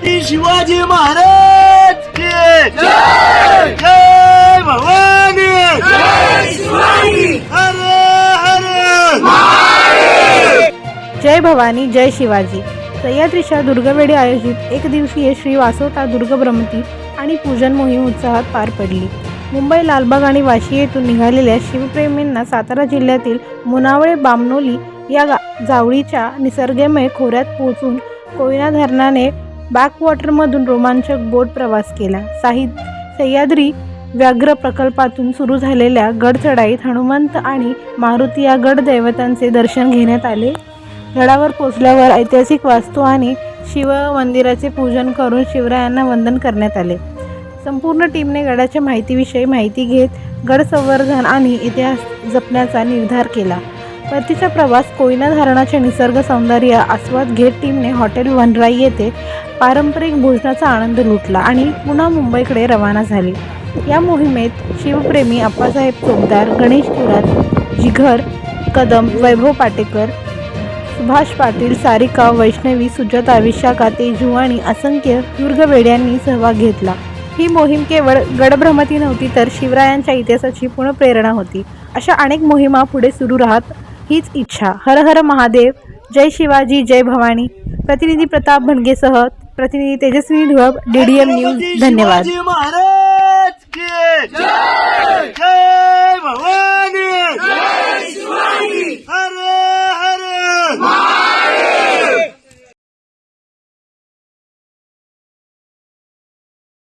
छत्रपती शिवाजी महाराज जय. भवानी. जय भवानी जय शिवाजी. सह्याद्रीच्या दुर्गवेळी आयोजित एक दिवसीय श्री वासोटा दुर्ग भ्रमती आणि पूजन मोहीम उत्साहात पार पडली. मुंबई लालबाग आणि वाशी येथून निघालेल्या शिवप्रेमींना सातारा जिल्ह्यातील मुनावळे बामनोली या गा जावळीच्या निसर्गमय खोऱ्यात पोहोचून कोयना धरणाने बॅकवॉटरमधून रोमांचक बोट प्रवास केला. साहि सह्याद्री व्याघ्र प्रकल्पातून सुरू झालेल्या गड चढाईत हनुमंत आणि मारुती या गड दैवतांचे दर्शन घेण्यात आले. गडावर पोचल्यावर ऐतिहासिक वास्तू आणि शिव मंदिराचे पूजन करून शिवरायांना वंदन करण्यात आले. संपूर्ण टीमने गडाच्या माहितीविषयी माहिती घेत गड संवर्धन आणि इतिहास जपण्याचा निर्धार केला. परतीचा प्रवास कोयना धरणाचे निसर्ग सौंदर्य आस्वाद घेत टीमने हॉटेल वनराई येथे पारंपरिक भोजनाचा आनंद लुटला आणि पुन्हा मुंबईकडे रवाना झाले. या मोहिमेत शिवप्रेमी अप्पासाहेब चोपदार गणेश थोरात जिघर कदम वैभव पाटेकर सुभाष पाटील सारिका वैष्णवी सुजाता विशाखा तेजू आणि असंख्य दुर्गवेड्यांनी सहभाग घेतला. ही मोहीम केवळ गडभ्रमती नव्हती तर शिवरायांच्या इतिहासाची पुनप्रेरणा होती. अशा अनेक मोहिमा पुढे सुरू राहत हीच इच्छा. हर हर महादेव जय शिवाजी जय भवानी. प्रतिनिधी प्रताप भणगेसह प्रतिनिधी तेजस्वी धुळप डीडीएम न्यूज धन्यवाद. हरे हरे.